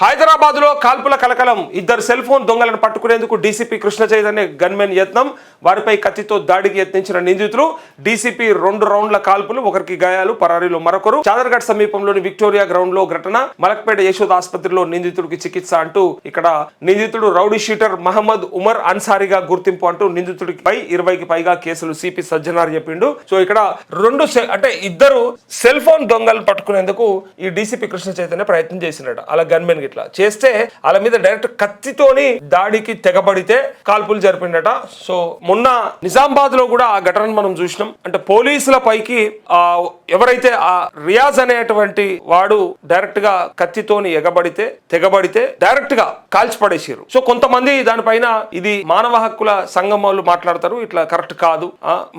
హైదరాబాద్లో కాల్పుల కలకలం. ఇద్దరు సెల్ ఫోన్ దొంగలను పట్టుకునేందుకు డీసీపీ కృష్ణ చైతన్య గన్మెన్ యత్నం. వారిపై కత్తితో దాడికి యత్నించిన నిందితులు. డీసీపీ రెండు రౌండ్ల కాల్పులు ఒకరికి గాయాలు పరారీలో మరొకరు. చాదర్ఘట్ సమీపంలోని విక్టోరియా గ్రౌండ్లో ఘటన. మలక్పేట యశోద ఆసుపత్రిలో నిందితుడికి చికిత్స అంటూ ఇక్కడ నిందితుడు రౌడీ షీటర్ మహమ్మద్ ఉమర్ అన్సారీగా గుర్తింపు అంటూ నిందితుడికి పై ఇరవైకి పైగా కేసులు సిపి సజ్జనార్ చెప్పిండు. సో ఇక్కడ రెండు అంటే ఇద్దరు సెల్ ఫోన్ దొంగలను పట్టుకునేందుకు ఈ డీసీపీ కృష్ణ చైతన్య ప్రయత్నం చేసినట్టు అలా గన్మెన్ ఇట్లా చేస్తే వాళ్ళ మీద డైరెక్ట్ కత్తితోని దాడికి తెగబడితే కాల్పులు జరిపిండట సో మొన్న నిజామాబాద్లో కూడా ఆ ఘటనను మనం చూసినాం. అంటే పోలీసుల పైకి ఆ ఎవరైతే ఆ రియాజ్ అనేటువంటి వాడు డైరెక్ట్గా కత్తితోని ఎగబడితే తెగబడితే డైరెక్ట్గా కాల్చిపడేసారు సో కొంతమంది దానిపైన ఇది మానవ హక్కుల సంఘం వాళ్ళు మాట్లాడతారు. ఇట్లా కరెక్ట్ కాదు.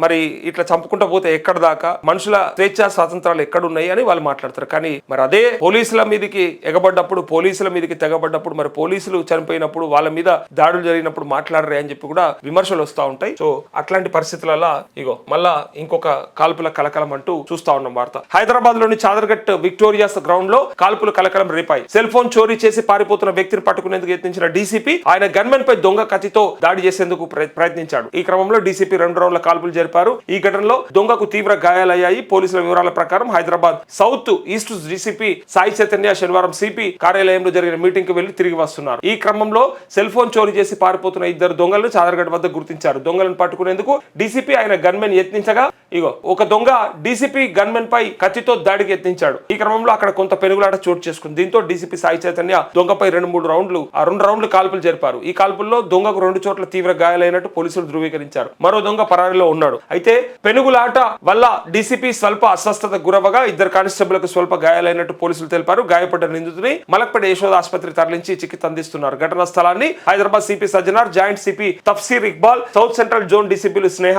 మరి ఇట్లా చంపుకుంటూ పోతే ఎక్కడ దాకా? మనుషుల స్వేచ్ఛా స్వాతంత్రాలు ఎక్కడున్నాయి అని వాళ్ళు మాట్లాడతారు. కానీ మరి అదే పోలీసుల మీదకి ఎగబడ్డప్పుడు పోలీసుల మీదకి తెగబడ్డప్పుడు మరి పోలీసులు చనిపోయినప్పుడు వాళ్ళ మీద దాడులు జరిగినప్పుడు మాట్లాడరే అని చెప్పి కూడా విమర్శలు వస్తూ ఉంటాయి. సో అట్లాంటి పరిస్థితులలో ఇగో మళ్ళా ఇంకొక కాల్పుల కలకలం అంటూ చూస్తా ఉన్నాం వార్త. హైదరాబాద్లోని చాదర్గట్ విక్టోరియాస్ గ్రౌండ్లో కాల్పుల కలకలం రేపాయి. సెల్ ఫోన్ చోరీ చేసి పారిపోతున్న వ్యక్తిని పట్టుకునేందుకు యత్నించిన డీసీపీ ఆయన గన్మెన్ పై దొంగ కత్తితో దాడి చేసేందుకు ప్రయత్నించాడు. ఈ క్రమంలో డీసీపీ రెండు రౌండ్ల కాల్పులు జరిపారు. ఈ ఘటనలో దొంగకు తీవ్ర గాయాలయ్యాయి. పోలీసుల వివరాల ప్రకారం Hyderabad south east DCP Sai Chaitanya శనివారం సిపి కార్యాలయంలో జరిగిన మీటింగ్కి వెళ్ళి తిరిగి వస్తున్నారు. ఈ క్రమంలో సెల్ ఫోన్ చోరీ చేసి పారిపోతున్న ఇద్దరు దొంగలను చాదర్గఢ్ వద్ద గుర్తించారు. దొంగలను పట్టుకునేందుకు డీసీపీ ఆయన గన్మెన్ యత్నించగా ఇగో ఒక దొంగ డీసీపీ గన్మెన్ పై కత్తితో దాడికి యత్నించాడు. ఈ క్రమంలో అక్కడ కొంత పెనుగులాట చోటు చేసుకుంది. దీంతో డీసీపీ సాయి చైతన్య దొంగపై రెండు మూడు రౌండ్లు ఆ రెండు రౌండ్లు కాల్పులు జరిపారు. ఈ కాల్పుల్లో దొంగకు రెండు చోట్ల తీవ్ర గాయాలైనట్టు పోలీసులు ధృవీకరించారు. మరో దొంగ పరారీలో ఉన్నాడు. అయితే పెనుగులాట వల్ల డీసీపీ స్వల్ప అస్వస్థత గురవగా ఇద్దరు కానిస్టేబుల్కు స్వల్ప గాయాలైనట్టు పోలీసులు తెలిపారు. గాయపడ్డ నిందితుని మలక్పేట యశోద ఆసుపత్రి తరలించి చికిత్స అందిస్తున్నారు. ఘటనా స్థలాన్ని Hyderabad CP Sajjanar joint CP Tafseer Iqbal south central zone డీసీపీలు Sneha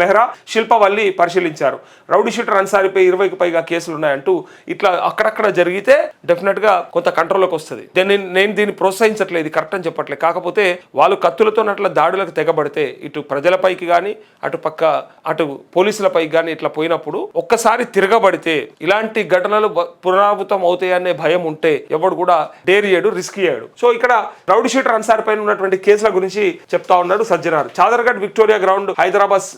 Mehra Shilpavalli పరిశీలించారు. రౌడీ షీటర్ అన్సారిపై ఇరవైకి పైగా కేసులు ఉన్నాయంటూ ఇట్లా అక్కడక్కడ జరిగితే డెఫినెట్గా కొంత కంట్రోల్లోకి వస్తుంది. దీన్ని నేను దీన్ని ప్రోత్సహించట్లేదు కరెక్ట్ అని చెప్పట్లేదు. కాకపోతే వాళ్ళు కత్తులతో అట్లా దాడులకు తెగబడితే ఇటు ప్రజలపైకి కానీ అటు పక్క అటు పోలీసులపై కానీ ఇట్లా పోయినప్పుడు ఒక్కసారి తిరగబడితే ఇలాంటి ఘటనలు పునరావృతం అవుతాయనే భయం ఉంటే ఎవడు కూడా డేర్ చేయడు రిస్క్ చేయడు సో ఇక్కడ రౌడీ షీటర్ అన్సార్ పైన ఉన్నటువంటి కేసుల గురించి చెప్తా ఉన్నాడు సజ్జనార్. చాదర్గఢ్ విక్టోరియా గ్రౌండ్ హైదరాబాద్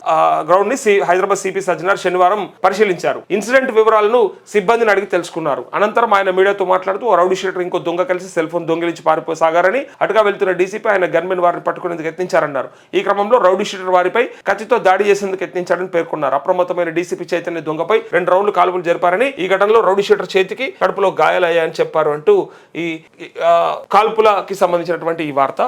గ్రౌండ్ని హైదరాబాద్ సిపి సజ్జనార్ శనివారం పరిశీలించారు. ఇన్సిడెంట్ వివరాలను సిబ్బందిని అడిగి తెలుసుకున్నారు. అనంతరం ఆయన మీడియాతో మాట్లాడుతూ రౌడీ షీటర్ ఇంకో దొంగ కలిసి సెల్ ఫోన్ దొంగిలించి పారిపోసాగారని అటుగా వెళ్తున్న డీసీపీ ఆయన గన్మెన్ వారిని పట్టుకునేందుకు యత్నించారన్నారు. ఈ క్రమంలో రౌడీ షీటర్ వారిపై కత్తితో దాడి చేసేందుకు యత్నించారని పేర్కొన్నారు. అప్రమత్తమైన డీసీపీ చైతన్య దొంగపై రెండు రౌండ్లు కాల్పులు జరిపారని ఈ ఘటనలో రౌడీ షీటర్ చేతికి కడుపులో గాయాలయ్యాయని చెప్పారు అంటూ ఈ ఆ, కాల్పులకి సంబంధించినటువంటి ఈ వార్త